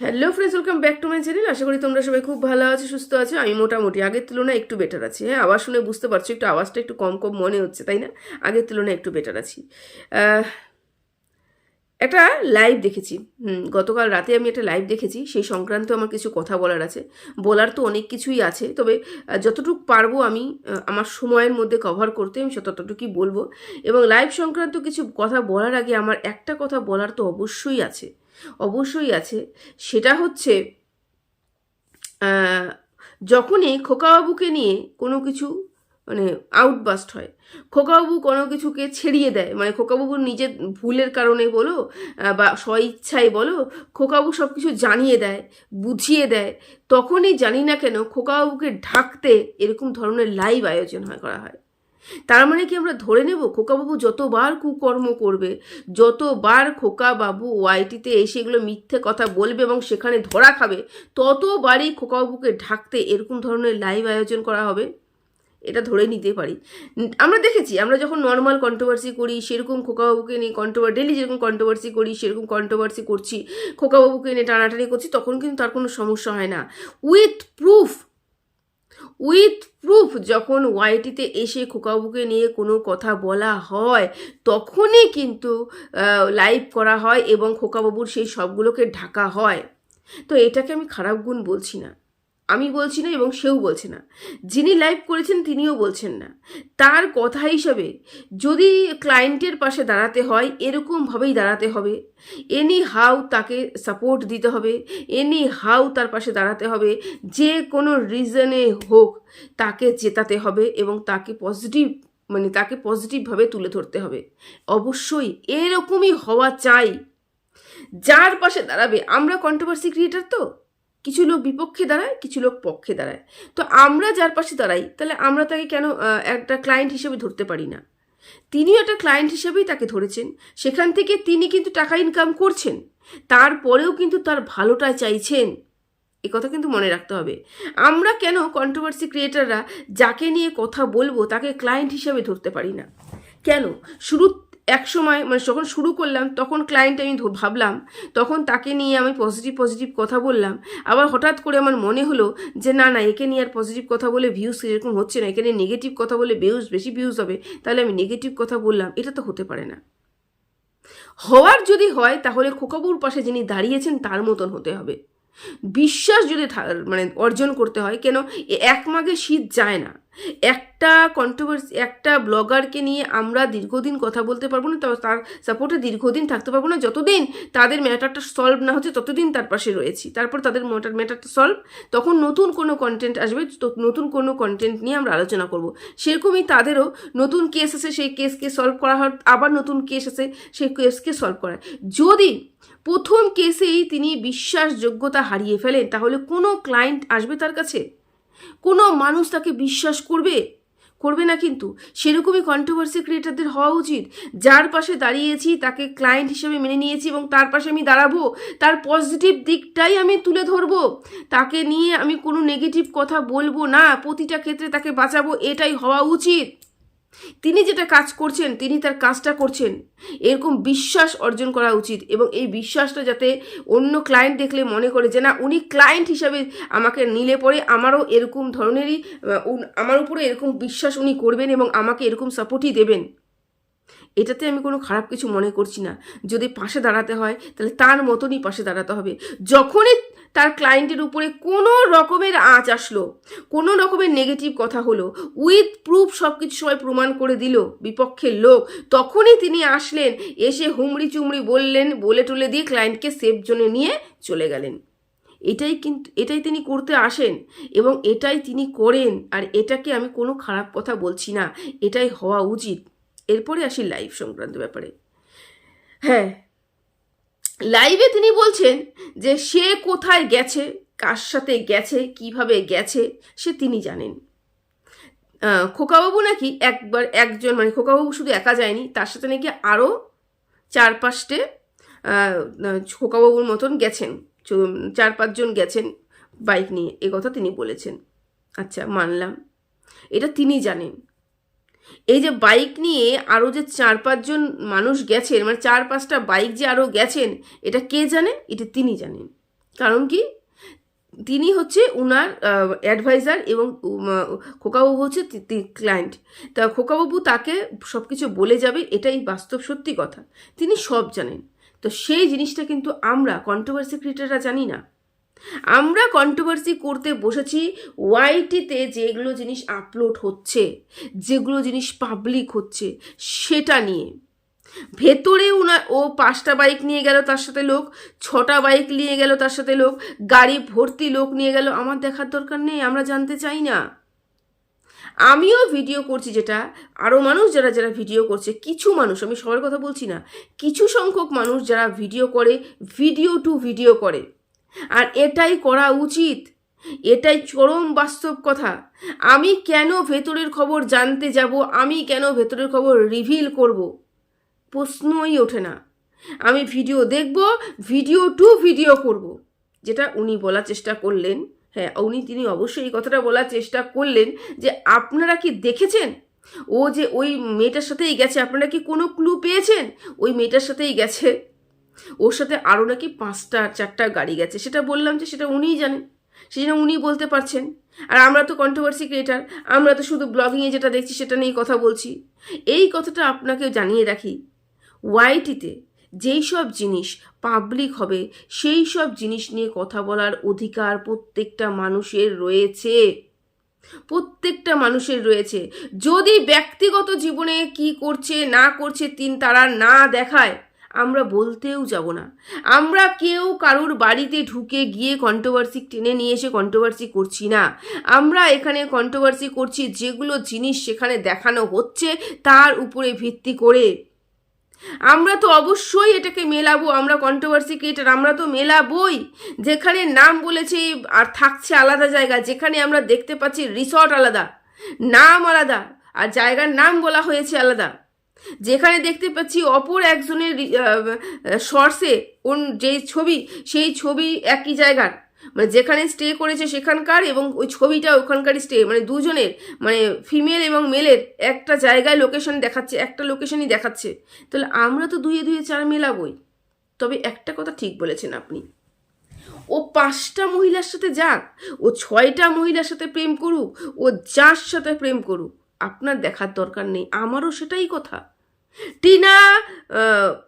Hello friends welcome back to my channel আশা করি তোমরা সবাই খুব ভালো আছো, সুস্থ আছো। আমি মোটামুটি আগের তুলনায় একটু বেটার আছি। হ্যাঁ আওয়াজ শুনে বুঝতে পারছ, একটু আওয়াজটা একটু কম কম মনে হচ্ছে, তাই না? আগের তুলনায় একটু বেটার আছি। একটা লাইভ দেখেছি। হুম, গতকাল রাতে আমি একটা লাইভ দেখেছি। সেই সংক্রান্ত আমার কিছু কথা বলার আছে। বলার তো অনেক কিছুই আছে। তবে যতটুকু পারব আমি আমার সময়ের মধ্যে কভার করতে আমি ততটুকুই বলব। এবং লাইভ সংক্রান্ত কিছু কথা বলার আগে আমার একটা কথা বলার তো অবশ্যই আছে। অবশ্যই আছে। সেটা হচ্ছে যখনই খোকাবাবুকে নিয়ে কোনো কিছু মানে আউটবাস্ট হয়, খোকাবাবু কোনো কিছুকে ছেড়িয়ে দেয়। মানে খোকাবাবুর নিজের ভুলের কারণে বলো বা স্বইচ্ছায় বলো, খোকাবাবু সব কিছু জানিয়ে দেয়, বুঝিয়ে দেয়। তখনই জানি না কেন খোকাবাবুকে ঢাকতে এরকম ধরনের লাইভ আয়োজন হয়, করা হয়। তার মানে কি আমরা ধরে নেব? খোকাবাবু যতবার কুকর্ম করবে, যতবার খোকাবাবু ওয়াইটিতে এসে এগুলো মিথ্যে কথা বলবে এবং সেখানে ধরা খাবে, ততবারই খোকাবাবুকে ঢাকতে এরকম ধরনের লাইভ আয়োজন করা হবে? এটা ধরে নিতে পারি। আমরা দেখেছি, আমরা যখন নর্মাল কন্ট্রোভার্সি করি, সেরকম খোকাবাবুকে নিয়ে কন্ট্রোভার ডেলি যেরকম কন্ট্রোভার্সি করি, সেরকম কন্ট্রোভার্সি করছি, খোকাবাবুকে নিয়ে টানাটানি করছি, তখন কিন্তু তার কোনো সমস্যা হয় না। উইথ প্রুফ উইথ প্রুফ যখন ওয়াইটিতে এসে খোকাবুকে নিয়ে কোনো কথা বলা হয়, তখনই কিন্তু লাইভ করা হয় এবং খোকাবাবুর সেই সবগুলোকে ঢাকা হয়। তো এটাকে আমি খারাপ গুণ বলছি না। আমি বলছি না এবং সেও বলছে না। যিনি লাইভ করেছেন তিনিও বলছেন না। তার কথা হিসাবে যদি ক্লায়েন্টের পাশে দাঁড়াতে হয়, এরকমভাবেই দাঁড়াতে হবে। এনি হাউ তাকে সাপোর্ট দিতে হবে। এনি হাউ তার পাশে দাঁড়াতে হবে। যে কোনো রিজনে হোক তাকে জেতাতে হবে এবং তাকে পজিটিভ মানে তাকে পজিটিভভাবে তুলে ধরতে হবে। অবশ্যই এরকমই হওয়া চাই। যার পাশে দাঁড়াবে। আমরা কন্ট্রোভার্সি ক্রিয়েটার তো? কিছু লোক বিপক্ষে দাঁড়ায়, কিছু লোক পক্ষে দাঁড়ায়। তো আমরা যার পাশে দাঁড়াই, তাহলে আমরা তাকে কেন একটা ক্লায়েন্ট হিসেবে ধরতে পারি না? তিনিও একটা ক্লায়েন্ট হিসেবেই তাকে ধরেছেন। সেখান থেকে তিনি কিন্তু টাকা ইনকাম করছেন। তারপরেও কিন্তু তার ভালোটা চাইছেন। এ কথা কিন্তু মনে রাখতে হবে। আমরা কেন কন্ট্রোভার্সি ক্রিয়েটাররা যাকে নিয়ে কথা বলব, তাকে ক্লায়েন্ট হিসেবে ধরতে পারি না? কেন? শুরু এক সময় মানে যখন শুরু করলাম, তখন ক্লায়েন্ট আমি ভাবলাম, তখন তাকে নিয়ে আমি পজিটিভ পজিটিভ কথা বললাম। আবার হঠাৎ করে আমার মনে হলো যে, না না, একে নিয়ে আর পজিটিভ কথা বলে ভিউজ এরকম হচ্ছে না। এখানে নেগেটিভ কথা বলে ভিউজ বেশি ভিউজ হবে, তাহলে আমি নেগেটিভ কথা বললাম। এটা তো হতে পারে না। হওয়ার যদি হয়, তাহলে খোকাবুর পাশে যিনি দাঁড়িয়েছেন, তার মতন হতে হবে। বিশ্বাস যদি মানে অর্জন করতে হয়, কেন এক মাঘে শীত যায় না। একটা কন্ট্রোভার্সি একটা ব্লগারকে নিয়ে আমরা দীর্ঘদিন কথা বলতে পারব না তার সাপোর্টে দীর্ঘদিন থাকতে পারব না। যতদিন তাদের ম্যাটারটা সলভ না হচ্ছে, ততদিন তার পাশে রয়েছি। তারপর তাদের ম্যাটার ম্যাটারটা সলভ তখন নতুন কোনো কন্টেন্ট আসবে নতুন কোনো কন্টেন্ট নিয়ে আমরা আলোচনা করব। সেরকমই তাদেরও নতুন কেস আছে, সেই কেসকে সলভ করা হয়, আবার নতুন কেস আছে, সেই কেসকে সলভ করা যদি প্রথম কেসেই তিনি বিশ্বাসযোগ্যতা হারিয়ে ফেলেন, তাহলে কোনো ক্লায়েন্ট আসবে তার কাছে? কোনো মানুষ তাকে বিশ্বাস করবে? করবে না কিন্তু। সেরকমই কন্ট্রোভার্সি ক্রিয়েটারদের হওয়া উচিত। যার পাশে দাঁড়িয়েছি, তাকে ক্লায়েন্ট হিসেবে মেনে নিয়েছি এবং তার পাশে আমি দাঁড়াবো। তার পজিটিভ দিকটাই আমি তুলে ধরবো। তাকে নিয়ে আমি কোনো নেগেটিভ কথা বলব না। প্রতিটা ক্ষেত্রে তাকে বাঁচাবো, এটাই হওয়া উচিত। তিনি যেটা কাজ করছেন, তিনি তার কাজটা করছেন। এরকম বিশ্বাস অর্জন করা উচিত এবং এই বিশ্বাসটা যাতে অন্য ক্লায়েন্ট দেখলে মনে করে যে, না, উনি ক্লায়েন্ট হিসাবে আমাকে নিলে পরে আমারও এরকম ধরনেরই আমার উপরে এরকম বিশ্বাস উনি করবেন এবং আমাকে এরকম সাপোর্টই দেবেন। এটাতে আমি কোনো খারাপ কিছু মনে করছি না। যদি পাশে দাঁড়াতে হয়, তাহলে তার মতনই পাশে দাঁড়াতে হবে। যখনই তার ক্লায়েন্টের উপরে কোনো রকমের আঁচ আসলো, কোনো রকমের নেগেটিভ কথা হলো উইথ প্রুফ সব কিছু সবাই প্রমাণ করে দিল, বিপক্ষের লোক। তখনই তিনি আসলেন, এসে হুমড়ি চুমড়ি বললেন, বলে টুলে দিয়ে ক্লায়েন্টকে সেফ জোনে নিয়ে চলে গেলেন। এটাই কিন্তু এটাই তিনি করতে আসেন এবং এটাই তিনি করেন, আর এটাকে আমি কোনো খারাপ কথা বলছি না, এটাই হওয়া উচিত। এরপরে আসি লাইভ সংক্রান্ত ব্যাপারে। হ্যাঁ লাইভে তিনি বলছেন যে সে কোথায় গেছে, কার সাথে গেছে, কীভাবে গেছে, সে তিনি জানেন। খোকাবাবু নাকি একবার একজন মানে খোকাবাবু শুধু একা যায়নি, তার সাথে নাকি আরও চার পাঁচটে খোকাবাবুর মতন গেছেন। চার পাঁচজন গেছেন বাইক নিয়ে, এ কথা তিনি বলেছেন। আচ্ছা মানলাম। এটা তিনি জানেন। এই যে বাইক নিয়ে আরও যে চার পাঁচজন মানুষ গেছেন মানে চার পাঁচটা বাইক যে আরও গেছেন, এটা কে জানে? এটা তিনি জানেন। কারণ কি? তিনি হচ্ছে উনার অ্যাডভাইজার এবং খোকাবাবু হচ্ছে ক্লায়েন্ট তা খোকাবাবু তাকে সব কিছু বলে যাবে, এটাই বাস্তব সত্যি কথা। তিনি সব জানেন। তো সেই জিনিসটা কিন্তু আমরা কন্ট্রোভার্সি ক্রিয়েটাররা জানি না। আমরা কন্ট্রোভার্সি করতে বসেছি ওয়াইটিতে যেগুলো জিনিস আপলোড হচ্ছে, যেগুলো জিনিস পাবলিক হচ্ছে, সেটা নিয়ে। ভেতরে উনা ও পাঁচটা বাইক নিয়ে গেল তার সাথে লোক, ছটা বাইক নিয়ে গেল তার সাথে লোক, গাড়ি ভর্তি লোক নিয়ে গেল, আমার দেখার দরকার নেই, আমরা জানতে চাই না। আমিও ভিডিও করছি যেটা আরও মানুষ যারা যারা ভিডিও করছে, কিছু মানুষ, আমি সবার কথা বলছি না, কিছু সংখ্যক মানুষ যারা ভিডিও করে ভিডিও টু ভিডিও করে। আর এটাই করা উচিত। এটাই চরম বাস্তব কথা। আমি কেন ভেতরের খবর জানতে যাব? আমি কেন ভেতরের খবর রিভিল করব? প্রশ্নই ওঠে না। আমি ভিডিও দেখব ভিডিও টু ভিডিও করব। যেটা উনি বলার চেষ্টা করলেন। হ্যাঁ উনি, তিনি অবশ্যই এই কথাটা বলার চেষ্টা করলেন যে আপনারা কি দেখেছেন? ও যে ওই মেয়েটার সাথেই গেছে, আপনারা কি কোনো ক্লু পেয়েছেন? ওই মেয়েটার সাথেই গেছে। ওর সাথে আরও নাকি পাঁচটা, চারটা গাড়ি গেছে। সেটা বললাম যে সেটা উনিই জানেন। সেটা উনি বলতে পারছেন। আর আমরা তো কন্ট্রোভার্সি ক্রিয়েটার আমরা তো শুধু ব্লগিংয়ে যেটা দেখছি সেটা নিয়েই কথা বলছি। এই কথাটা আপনাকে জানিয়ে রাখি। ওয়াইটিতে যেই সব জিনিস পাবলিক হবে, সেই সব জিনিস নিয়ে কথা বলার অধিকার প্রত্যেকটা মানুষের রয়েছে। প্রত্যেকটা মানুষের রয়েছে। যদি ব্যক্তিগত জীবনে কি করছে, না করছে তিন তারা না দেখায় আমরা বলতেও যাব না। আমরা কেউ কারুর বাড়িতে ঢুকে গিয়ে কন্ট্রোভার্সি টেনে নিয়ে এসে কন্ট্রোভার্সি করছি না। আমরা এখানে কন্ট্রোভার্সি করছি, যেগুলো জিনিস সেখানে দেখানো হচ্ছে, তার উপরে ভিত্তি করে। আমরা তো অবশ্যই এটাকে মেলাবো, আমরা কন্ট্রোভার্সি ক্রিয়েটার আমরা তো মেলাবই। যেখানে নাম বলেছে আর থাকছে আলাদা জায়গা, যেখানে আমরা দেখতে পাচ্ছি রিসর্ট আলাদা, নাম আলাদা, আর জায়গার নাম বলা হয়েছে আলাদা। যেখানে দেখতে পাচ্ছি অপর একজনের শর্টসে কোন যে ছবি, সেই ছবি একই জায়গার। মানে যেখানে স্টে করেছে সেখানকার এবং ওই ছবিটা ওখানকারই স্টে মানে দুজনের মানে ফিমেল এবং মেলের একটা জায়গায় লোকেশন দেখাচ্ছে, একটা লোকেশনই দেখাচ্ছে। তাহলে আমরা তো দুয়ে দুয়ে চার মেলাবই। তবে একটা কথা ঠিক বলেছেন আপনি। ও পাঁচটা মহিলার সাথে যাক, ও ছয়টা মহিলার সাথে প্রেম করুক, ও যার সাথে প্রেম করুক, আপনার দেখার দরকার নেই, আমারও সেটাই কথা। টিনা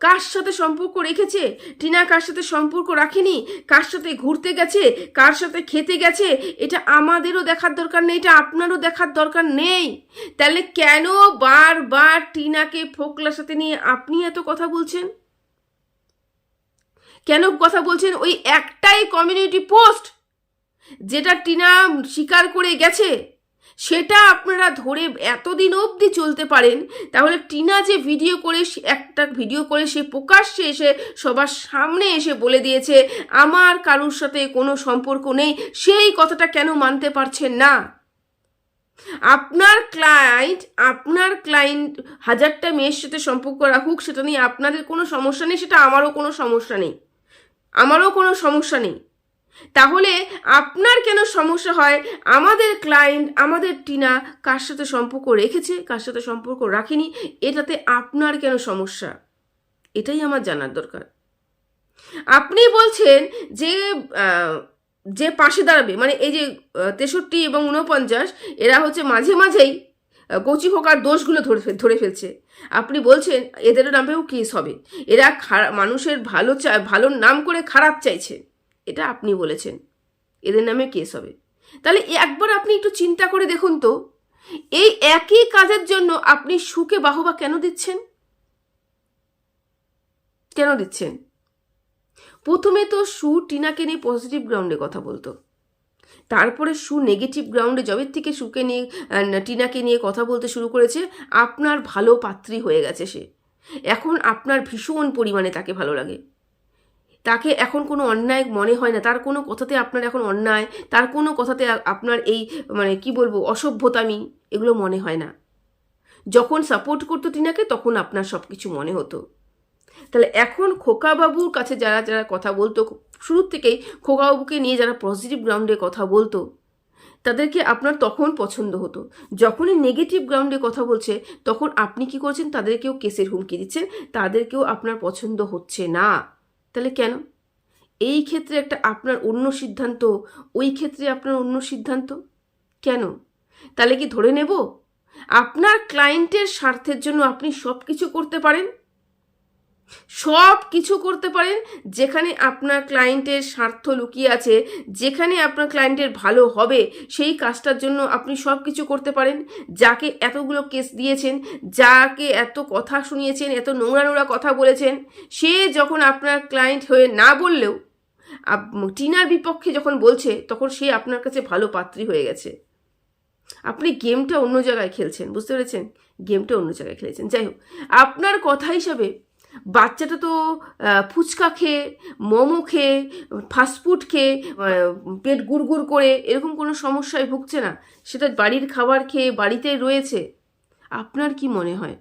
কার সাথে সম্পর্ক রেখেছে? টিনা কার সাথে সম্পর্ক রাখেনি? কার সাথে ঘুরতে গেছে? কার সাথে খেতে গেছে? এটা আমাদেরও দেখার দরকার নেই, এটা আপনারও দেখার দরকার নেই। তাহলে কেন বারবার টিনাকে ফোকলার সাথে নিয়ে আপনি এত কথা বলছেন? কেন কথা বলছেন? ওই একটাই কমিউনিটি পোস্ট যেটা টিনা স্বীকার করে গেছে। সেটা আপনারা ধরে এতদিন অবধি চলতে পারেন, তাহলে টিনা যে ভিডিও করে একটা ভিডিও করে সে প্রকাশ্যে এসে সবার সামনে এসে বলে দিয়েছে, আমার কারুর সাথে কোনো সম্পর্ক নেই, সেই কথাটা কেন মানতে পারছেন না? আপনার ক্লায়েন্ট আপনার ক্লায়েন্ট হাজারটা মেয়ের সাথে সম্পর্ক রাখুক, সেটা নিয়ে আপনাদের কোনো সমস্যা নেই, সেটা আমারও কোনো সমস্যা নেই। আমারও কোনো সমস্যা নেই। তাহলে আপনার কেন সমস্যা হয়? আমাদের ক্লায়েন্ট আমাদের টিনা কার সাথে সম্পর্ক রেখেছে, কার সাথে সম্পর্ক রাখেনি, এটাতে আপনার কেন সমস্যা? এটাই আমার জানার দরকার। আপনি বলছেন যে যে পাশে দাঁড়াবে মানে এই যে তেষট্টি এবং উনপঞ্চাশ এরা হচ্ছে মাঝে মাঝেই কচি খোকার দোষগুলো ধরে ধরে ফেলছে। আপনি বলছেন এদের নামেও কেস হবে। এরা মানুষের ভালো চা ভালোর নাম করে খারাপ চাইছে। এটা আপনি বলেছেন। এদের নামে কেস হবে। তাহলে একবার আপনি একটু চিন্তা করে দেখুন তো, এই একই কাজের জন্য আপনি সুকে বাহবা কেন দিচ্ছেন? কেন দিচ্ছেন? প্রথমে তো সু টিনাকে নিয়ে পজিটিভ গ্রাউন্ডে কথা বলতো। তারপরে সু নেগেটিভ গ্রাউন্ডে জবের থেকে সুকে নিয়ে টিনাকে নিয়ে কথা বলতে শুরু করেছে। আপনার ভালো পাত্রী হয়ে গেছে সে। এখন আপনার ভীষণ পরিমাণে তাকে ভালো লাগে। তাকে এখন কোনো অন্যায় মনে হয় না। তার কোনো কথাতে আপনার এখন অন্যায়, তার কোনো কথাতে আপনার এই মানে কি বলব অসভ্যতামি এগুলো মনে হয় না। যখন সাপোর্ট করতো টিনাকে, তখন আপনার সব কিছু মনে হতো। তাহলে এখন খোকাবাবুর কাছে যারা যারা কথা বলতো শুরুর থেকেই খোকাবাবুকে নিয়ে যারা পজিটিভ গ্রাউন্ডে কথা বলতো, তাদেরকে আপনার তখন পছন্দ হতো। যখনই নেগেটিভ গ্রাউন্ডে কথা বলছে, তখন আপনি কি করছেন? তাদেরকেও কেসের হুমকি দিচ্ছেন। তাদেরকেও আপনার পছন্দ হচ্ছে না। তাহলে কেন? এই ক্ষেত্রে একটা আপনার অন্য সিদ্ধান্ত, ওই ক্ষেত্রে আপনার অন্য সিদ্ধান্ত? কেন? তাহলে কি ধরে নেব? আপনার ক্লায়েন্টের স্বার্থের জন্য আপনি সব কিছু করতে পারেন? সব কিছু করতে পারেন যেখানে আপনার ক্লায়েন্টের স্বার্থ লুকিয়ে আছে, যেখানে আপনার ক্লায়েন্টের ভালো হবে, সেই কাজটার জন্য আপনি সব কিছু করতে পারেন। যাকে এতগুলো কেস দিয়েছেন, যাকে এত কথা শুনিয়েছেন, এত নোংরা নোংরা কথা বলেছেন, সে যখন আপনার ক্লায়েন্ট হয়ে না বললেও টিনার বিপক্ষে যখন বলছে, তখন সে আপনার কাছে ভালো পাত্রী হয়ে গেছে। আপনি গেমটা অন্য জায়গায় খেলছেন, বুঝতে পেরেছেন? গেমটা অন্য জায়গায় খেলেছেন। যাই হোক, আপনার কথা হিসাবে বাচ্চাটা তো ফুচকা খেয়ে, মোমো খেয়ে ফাস্টফুড খেয়ে পেট গুড়গুড় করে এরকম কোনো সমস্যায় ভুগছে না। সেটা বাড়ির খাবার খেয়ে বাড়িতে রয়েছে। আপনার কি মনে হয়?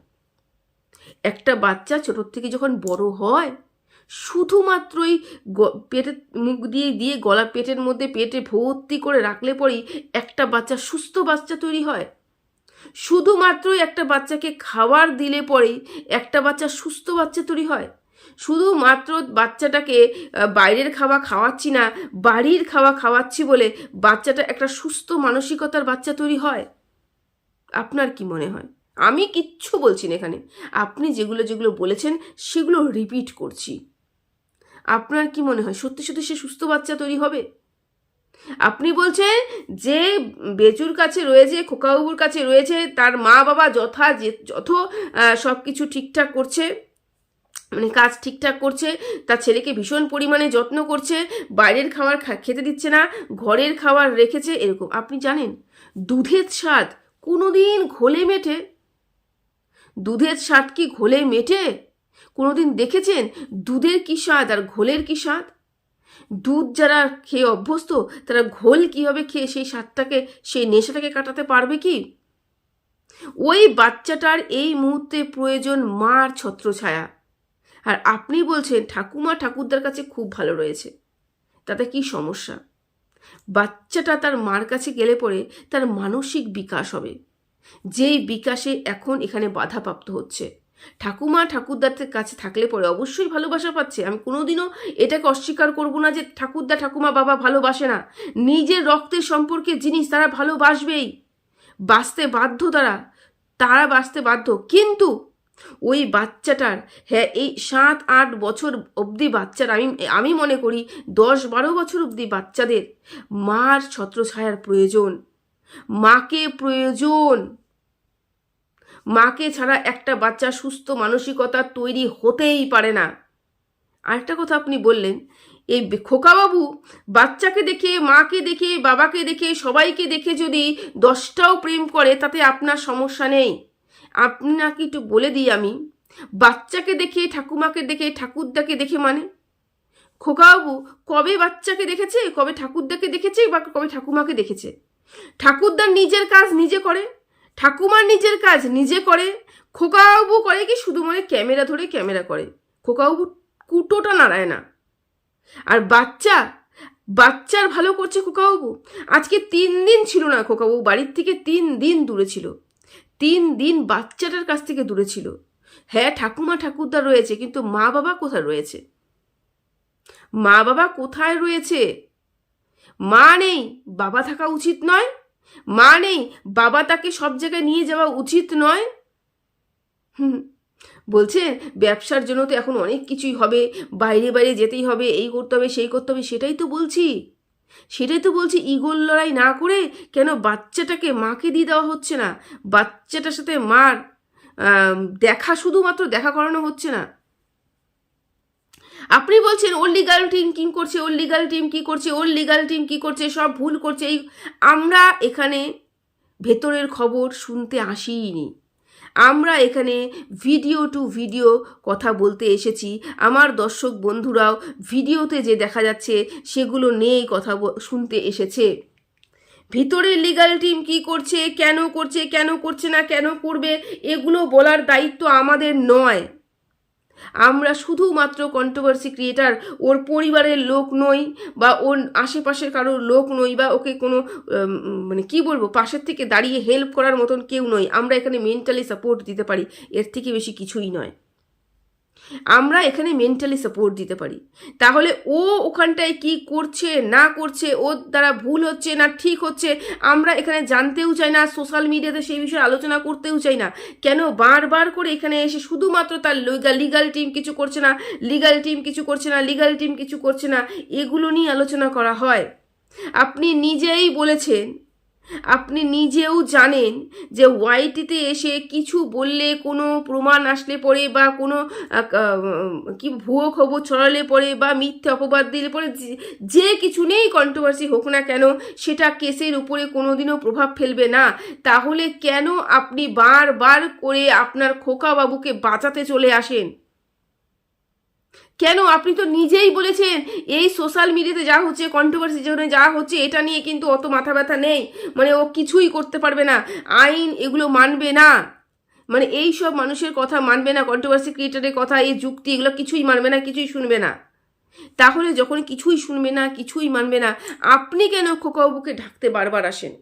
একটা বাচ্চা ছোটোর থেকে যখন বড় হয়, শুধুমাত্রই গ- পেটে মুখ দিয়ে দিয়ে গলা পেটের মধ্যে পেটে ভর্তি করে রাখলে পরেই একটা বাচ্চা, সুস্থ বাচ্চা তৈরি হয়। শুধুমাত্রই একটা বাচ্চাকে খাবার দিলে পরেই একটা বাচ্চা সুস্থ বাচ্চা তৈরি হয়। শুধুমাত্র বাচ্চাটাকে বাইরের খাওয়া খাওয়াচ্ছি না, বাড়ির খাওয়া খাওয়াচ্ছি বলে বাচ্চাটা একটা সুস্থ মানসিকতার বাচ্চা তৈরি হয়। আপনার কি মনে হয়? আমি কিচ্ছু বলছি না এখানে। আপনি যেগুলো যেগুলো বলেছেন সেগুলো রিপিট করছি। আপনার কি মনে হয়? সত্যি সত্যি সে সুস্থ বাচ্চা তৈরি হবে? আপনি বলছেন যে বেচুর কাছে রয়েছে খোকাবাবুর কাছে রয়েছে, তার মা বাবা যথা যে যত সব কিছু ঠিকঠাক করছে মানে কাজ ঠিকঠাক করছে, তার ছেলেকে ভীষণ পরিমাণে যত্ন করছে, বাইরের খাবার খেতে দিচ্ছে না, ঘরের খাবার রেখেছে, এরকম। আপনি জানেন, দুধের স্বাদ কোনোদিন ঘোলে মেটে? দুধের স্বাদ কি ঘোলে মেটে? কোনোদিন দেখেছেন দুধের কী স্বাদ আর ঘোলের কী স্বাদ? দুধ যারা খেয়ে অভ্যস্ত, তারা ঘোল কীভাবে খেয়ে সেই স্বাদটাকে, সেই নেশাটাকে কাটাতে পারবে কি? ওই বাচ্চাটার এই মুহূর্তে প্রয়োজন মার ছত্রছায়া। আর আপনি বলছেন, ঠাকুমা ঠাকুরদার কাছে খুব ভালো রয়েছে। তাতে কি সমস্যা? বাচ্চাটা তার মার কাছে গেলে পরে তার মানসিক বিকাশ হবে। যেই বিকাশে এখন এখানে বাধাপ্রাপ্ত হচ্ছে। ঠাকুমা ঠাকুরদার কাছে থাকলে পরে অবশ্যই ভালোবাসা পাচ্ছে। আমি কোনোদিনও এটাকে অস্বীকার করব না যে ঠাকুরদা, ঠাকুমা, বাবা ভালোবাসে না। নিজের রক্তের সম্পর্কে জিনিস তারা ভালোবাসবেই। বাঁচতে বাধ্য তারা। তারা বাঁচতে বাধ্য। কিন্তু ওই বাচ্চাটার হ্যাঁ এই সাত, আট বছর অবধি বাচ্চার, আমি আমি মনে করি দশ, বারো বছর অবধি বাচ্চাদের মার ছত্রছায়ার প্রয়োজন। মাকে প্রয়োজন। মাকে ছাড়া একটা বাচ্চা সুস্থ মানসিকতা তৈরি হতেই পারে না। আরেকটা কথা আপনি বললেন, এই খোকাবাবু বাচ্চাকে দেখে, মাকে দেখে, বাবাকে দেখে, সবাইকে দেখে যদি দশটাও প্রেম করে, তাতে আপনার সমস্যা নেই। আপনাকে একটু বলে দিই আমি, বাচ্চাকে দেখে, ঠাকুমাকে দেখে, ঠাকুরদাকে দেখে মানে? খোকাবাবু কবে বাচ্চাকে দেখেছে? কবে ঠাকুরদাকে দেখেছে বা কবে ঠাকুমাকে দেখেছে? ঠাকুরদার নিজের কাজ নিজে করে? ঠাকুমার নিজের কাজ নিজে করে, খোকাবাবু করে কি শুধু মানে ক্যামেরা ধরে ক্যামেরা করে? খোকাবাবু কুটোটা নাড়ায় না। আর বাচ্চা, বাচ্চার ভালো করছে খোকাবাবু? আজকে তিন দিন ছিল না খোকাবাবু, বাড়ির থেকে তিন দিন দূরে ছিল। তিন দিন বাচ্চাটার কাছ থেকে দূরে ছিল। হ্যাঁ ঠাকুমা ঠাকুরদা রয়েছে, কিন্তু মা বাবা কোথায় রয়েছে? মা বাবা কোথায় রয়েছে? মা নেই, বাবা থাকা উচিত নয়। মা নেই, বাবা তাকে সব জায়গায় নিয়ে যাওয়া উচিত নয়। হুম, বলছে, ব্যবসার জন্য তো এখন অনেক কিছুই হবে, বাইরে বাইরে যেতেই হবে, এই করতে হবে, সেই করতে হবে, সেটাই তো বলছি। সেটাই তো বলছি, ইগোল লড়াই না করে কেন বাচ্চাটাকে মাকে দিয়ে দেওয়া হচ্ছে না? বাচ্চাটার সাথে মার দেখা শুধুমাত্র দেখা করানো হচ্ছে না। আপনি বলছেন ওর লিগাল টিম কি করছে, ওর লিগাল টিম কি করছে, ওর লিগাল টিম কি করছে, সব ভুল করছে, এই আমরা এখানে ভেতরের খবর শুনতে আসিনি আমরা এখানে ভিডিও টু ভিডিও কথা বলতে এসেছি। আমার দর্শক বন্ধুরাও ভিডিওতে যে দেখা যাচ্ছে, সেগুলো নিয়েই কথা শুনতে এসেছে। ভিতরের লিগাল টিম কি করছে, কেন করছে কেন করছে না, কেন করবে, এগুলো বলার দায়িত্ব আমাদের নয়। আমরা শুধুমাত্র কন্ট্রোভার্সি ক্রিয়েটার ওর পরিবারের লোক নই বা ওর আশেপাশের কারোর লোক নই বা ওকে কোনো মানে কি বলব, পাশের থেকে দাঁড়িয়ে হেল্প করার মতন কেউ নয় আমরা এখানে মেন্টালি সাপোর্ট দিতে পারি, এর থেকে বেশি কিছুই নয়। আমরা এখানে মেন্টালি সাপোর্ট দিতে পারি। তাহলে ও ওখানটায় কি করছে, না করছে ওর দ্বারা ভুল হচ্ছে না ঠিক হচ্ছে, আমরা এখানে জানতেও চাই না সোশ্যাল মিডিয়াতে সেই বিষয়ে আলোচনা করতেও চাই না। কেন বারবার করে এখানে এসে শুধুমাত্র তার লিগাল টিম কিছু করছে না লিগাল টিম কিছু করছে না লিগাল টিম কিছু করছে না, এগুলো নিয়ে আলোচনা করা হয়। আপনি নিজেই বলেছেন আপনি নিজেও জানেন যে ওয়াইটিতে এসে কিছু বললে, কোনো প্রমাণ আসলে পরে বা কোনো কি ভুয়ো খবর ছড়ালে পরে বা মিথ্যে অপবাদ দিলে পরে যে- কিছু নেই কন্ট্রোভার্সি হোক না কেন, সেটা কেসের উপরে কোনোদিনও প্রভাব ফেলবে না। তাহলে কেন আপনি বারবার করে আপনার খোকা বাবুকে বাঁচাতে চলে আসেন? কেন? আপনি তো নিজেই বলেছেন, এই সোশ্যাল মিডিয়াতে যা হচ্ছে কন্ট্রোভার্সি জন্য যা হচ্ছে, এটা নিয়ে কিন্তু অত মাথা ব্যথা নেই। মানে ও কিছুই করতে পারবে না। আইন এগুলো মানবে না। মানে এই সব মানুষের কথা মানবে না কন্ট্রোভার্সি ক্রিয়েটারের কথা, এই যুক্তি এগুলো কিছুই মানবে না, কিছুই শুনবে না। তাহলে যখন কিছুই শুনবে না, কিছুই মানবে না, আপনি কেন খোকাবাবুকে ঢাকতে বারবার আসেন?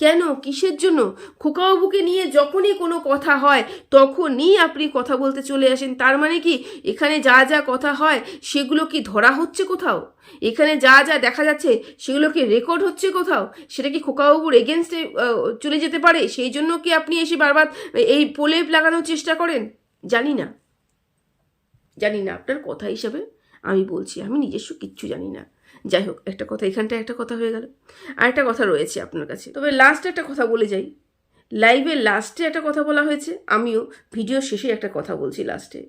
কেন? কিসের জন্য? খোকাবাবুকে নিয়ে যখনই কোনো কথা হয়, তখনই আপনি কথা বলতে চলে আসেন। তার মানে কি? এখানে যা যা কথা হয়, সেগুলো কি ধরা হচ্ছে কোথাও? এখানে যা যা দেখা যাচ্ছে, সেগুলো কি রেকর্ড হচ্ছে কোথাও? সেটা কি খোকাবাবুর এগেনস্টে চলে যেতে পারে? সেই জন্য কি আপনি এসে বারবার এই প্রলেপ লাগানোর চেষ্টা করেন? জানি না। জানি না। আপনার কথা হিসাবে আমি বলছি, আমি নিজস্ব কিচ্ছু জানি না। যাই হোক, একটা কথা এখানটা একটা কথা হয়ে গেল। আর একটা কথা রয়েছে আপনার কাছে। তবে লাস্ট একটা কথা বলে যাই। লাইভে লাস্টে একটা কথা বলা হয়েছে। আমিও ভিডিও শেষে একটা কথা বলছি লাস্টে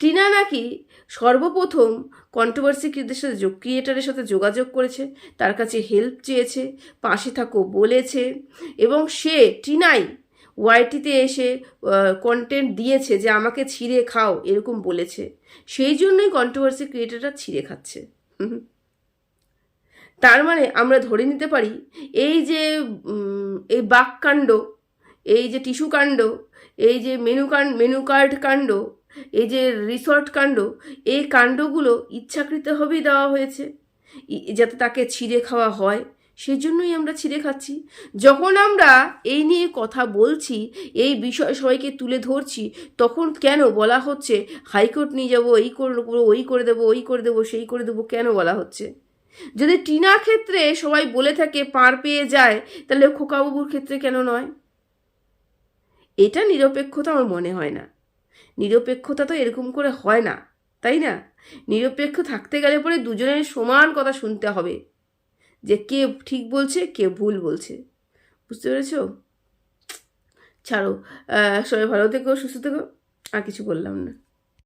টিনা নাকি সর্বপ্রথম কন্ট্রোভার্সি সাথে যোগ ক্রিয়েটারের সাথে যোগাযোগ করেছে, তার কাছে হেল্প চেয়েছে, পাশে থাকো বলেছে, এবং সে, টিনাই ওয়াইটিতে এসে কন্টেন্ট দিয়েছে যে আমাকে ছিঁড়ে খাও, এরকম বলেছে। সেই জন্যই কন্ট্রোভার্সি ক্রিয়েটাররা ছিঁড়ে খাচ্ছে। তার মানে আমরা ধরে নিতে পারি এই যে এই বাককাণ্ড এই যে টিস্যু কাণ্ড, এই যে মেনু কাণ্ড, মেনু কার্ড কাণ্ড, এই যে রিসর্ট কাণ্ড, এই কাণ্ডগুলো ইচ্ছাকৃতভাবেই দেওয়া হয়েছে। যাতে তাকে ছিঁড়ে খাওয়া হয় সেই জন্যই আমরা ছিঁড়ে খাচ্ছি। যখন আমরা এই নিয়ে কথা বলছি, এই বিষয় সবাইকে তুলে ধরছি, তখন কেন বলা হচ্ছে, হাইকোর্ট নিয়ে যাব, এই করব, ওই করে দেবো, ওই করে দেবো, সেই করে দেবো, কেন বলা হচ্ছে? যদি টিনা ক্ষেত্রে সবাই বলে থাকে পার পেয়ে যায়, তাহলে খোকাবাবুর ক্ষেত্রে কেন নয়? এটা নিরপেক্ষতা আমার মনে হয় না। নিরপেক্ষতা তো এরকম করে হয় না, তাই না? নিরপেক্ষ থাকতে গেলে পরে দুজনের সমান কথা শুনতে হবে। যে কে ঠিক বলছে, কে ভুল বলছে। বুঝতে পেরেছ? ছাড়ো। সবাই ভালো থেকো, সুস্থ থেকো। আর কিছু বললাম না।